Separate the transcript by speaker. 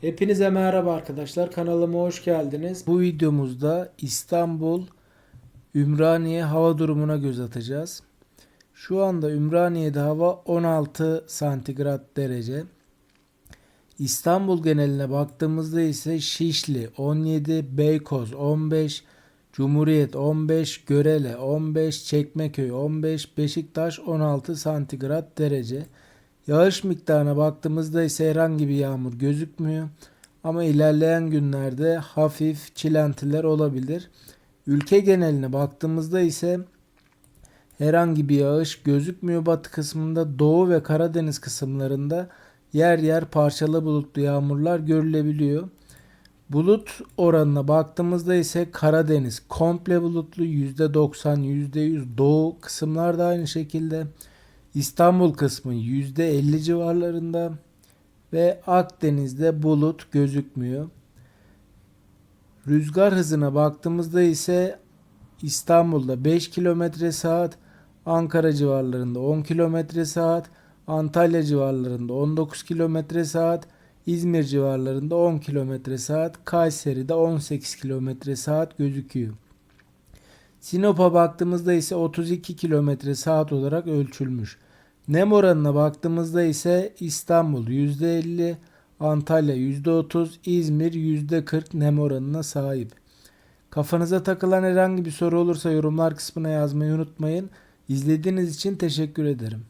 Speaker 1: Hepinize merhaba arkadaşlar. Kanalıma hoş geldiniz. Bu videomuzda İstanbul Ümraniye hava durumuna göz atacağız. Şu anda Ümraniye'de hava 16 santigrat derece. İstanbul geneline baktığımızda ise Şişli 17, Beykoz 15, Cumhuriyet 15, Görele 15, Çekmeköy 15, Beşiktaş 16 santigrat derece. Yağış miktarına baktığımızda ise herhangi bir yağmur gözükmüyor. Ama ilerleyen günlerde hafif çilentiler olabilir. Ülke geneline baktığımızda ise herhangi bir yağış gözükmüyor batı kısmında. Doğu ve Karadeniz kısımlarında yer yer parçalı bulutlu yağmurlar görülebiliyor. Bulut oranına baktığımızda ise Karadeniz komple bulutlu %90 %100 doğu kısımlar da aynı şekilde. İstanbul kısmı %50 civarlarında ve Akdeniz'de bulut gözükmüyor. Rüzgar hızına baktığımızda ise İstanbul'da 5 km saat, Ankara civarlarında 10 km saat, Antalya civarlarında 19 km saat, İzmir civarlarında 10 km saat, Kayseri'de 18 km saat gözüküyor. Sinop'a baktığımızda ise 32 km saat olarak ölçülmüş. Nem oranına baktığımızda ise İstanbul %50, Antalya %30, İzmir %40 nem oranına sahip. Kafanıza takılan herhangi bir soru olursa yorumlar kısmına yazmayı unutmayın. İzlediğiniz için teşekkür ederim.